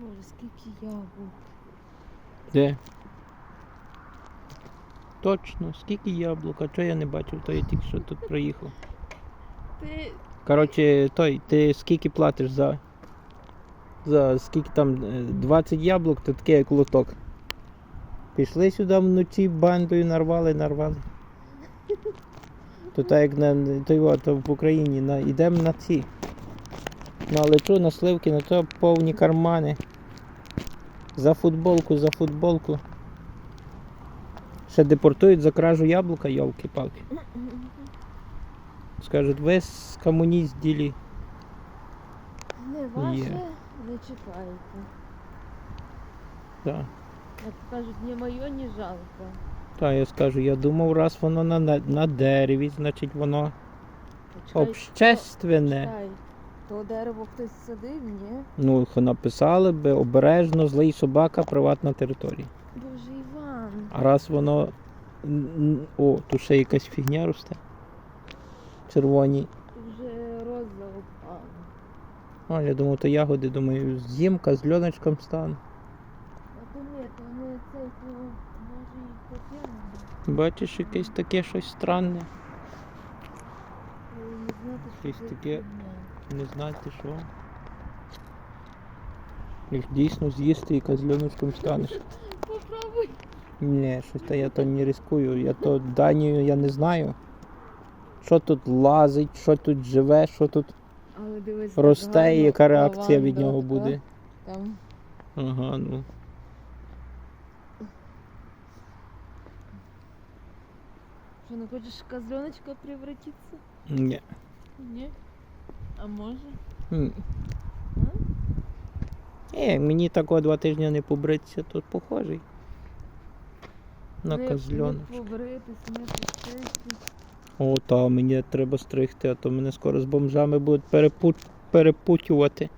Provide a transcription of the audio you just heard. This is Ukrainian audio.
Боже, скільки яблук. Де? Точно, скільки яблук, а чого я не бачив, то я тільки що тут проїхав. Ти Коротше, той, ти скільки платиш за. За скільки там е, 20 яблук, то таке як лоток. Пішли сюди вночі бандою нарвали, нарвали. То так як на то, то в Україні на, йдемо на ці. На лечу, на сливки, на то повні кармани. За футболку, за футболку. Ще депортують за кражу яблука, йолки-палки. Скажуть, ви з комуніст ділі. не ваше, Є. не чекайте. Так. Як кажуть, ні моє, ні жалко. Та я скажу, я думав, раз воно на, на, на дереві, значить воно Почекай, общественне. Чекай, то дерево хтось садив, ні? Ну, написали би обережно, злий собака, приватна територія. Боже, Іван. А раз воно. О, тут ще якась фігня росте. Червоні. Вже роза упала. О, я думав, то ягоди, думаю, зімка з льоночком стане. А то ні, то не це, то може і поп'яне. Бачиш, якесь таке щось странне. Щось таке. Не знати що. Як дійсно з'їсти і з станеш. Попробуй. Ні, щось то я то не ризикую. Я то Данію я не знаю. Що тут лазить, що тут живе, що тут Але дивись, росте і яка реакція від нього буде. Там Ага, ну. Що, не хочеш козленочка превратиться? Ні. Ні? А може? М. Е, мені такого два тижні не побритися, то похожий. На козльоночка. Не побритись, не почистись. О, та мені треба стригти, а то мене скоро з бомжами будуть перепут... перепутювати.